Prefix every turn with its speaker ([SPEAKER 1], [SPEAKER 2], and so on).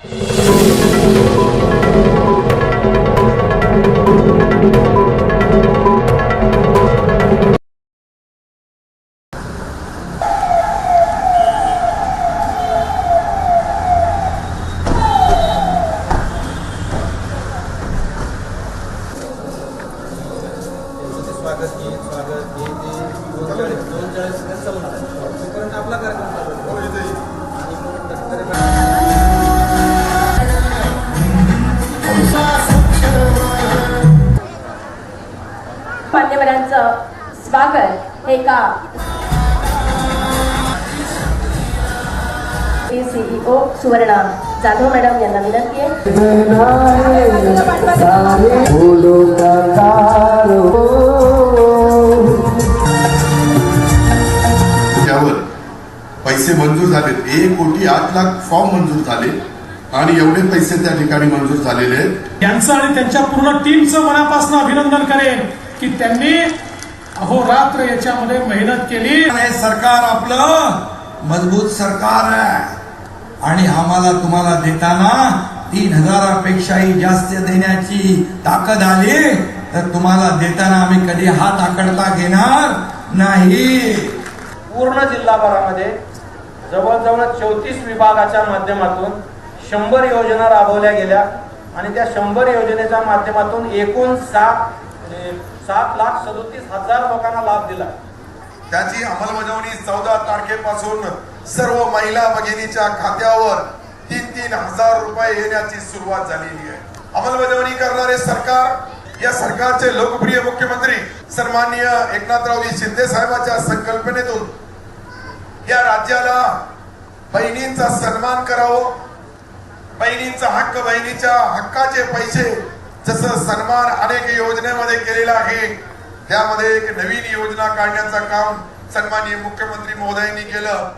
[SPEAKER 1] स्वागत हे स्वागत हे ते दोन चाळीस दोन चाळीस चालू आहे तोपर्यंत आपला कार्यक्रम
[SPEAKER 2] मान्यवरांचं स्वागत हे का सीईओ सुवर्णा जाधव मॅडम यांना विनंती
[SPEAKER 3] त्यावर पैसे मंजूर झालेत. एक कोटी आठ लाख फॉर्म मंजूर झाले आणि एवढे पैसे त्या ठिकाणी मंजूर झालेले आहेत.
[SPEAKER 4] यांचं आणि त्यांच्या पूर्ण टीमचं मनापासून अभिनंदन करेन. की त्यांनी अहोरात्र याच्यामध्ये मेहनत केली.
[SPEAKER 5] हे सरकार आपलं मजबूत सरकार आहे. आणि आम्हाला तुम्हाला देताना तीन हजारापेक्षाही जास्त देण्याची ताकद आली तर तुम्हाला देताना आम्ही कधी हात आकडता घेणार नाही.
[SPEAKER 6] पूर्ण जिल्हाभरामध्ये जवळजवळ चौतीस विभागाच्या माध्यमातून शंभर योजना राबवल्या गेल्या. आणि त्या शंभर योजनेच्या माध्यमातून एकूण सात ए, सात लाख सदोतीस हजार लोकांना लाभ दिला.
[SPEAKER 3] त्याची अंमलबजावणी चौदा तारखेपासून सर्व महिला भगिनीच्या खात्यावर तीन तीन हजार रुपये येण्याची सुरुवात झालेली आहे. अंमलबजावणी करणारे सरकार या सरकारचे लोकप्रिय मुख्यमंत्री सन्माननीय एकनाथरावजी शिंदे साहेबांच्या संकल्पनेतून या राज्याला बहिणींचा सन्मान करावं बहिणींचा हक्क बहिणीच्या हक्काचे पैसे जसं सन्मान अनेक योजनेमध्ये केलेला आहे त्यामध्ये एक नवीन योजना काढण्याचं काम सन्माननीय मुख्यमंत्री महोदयांनी केलं.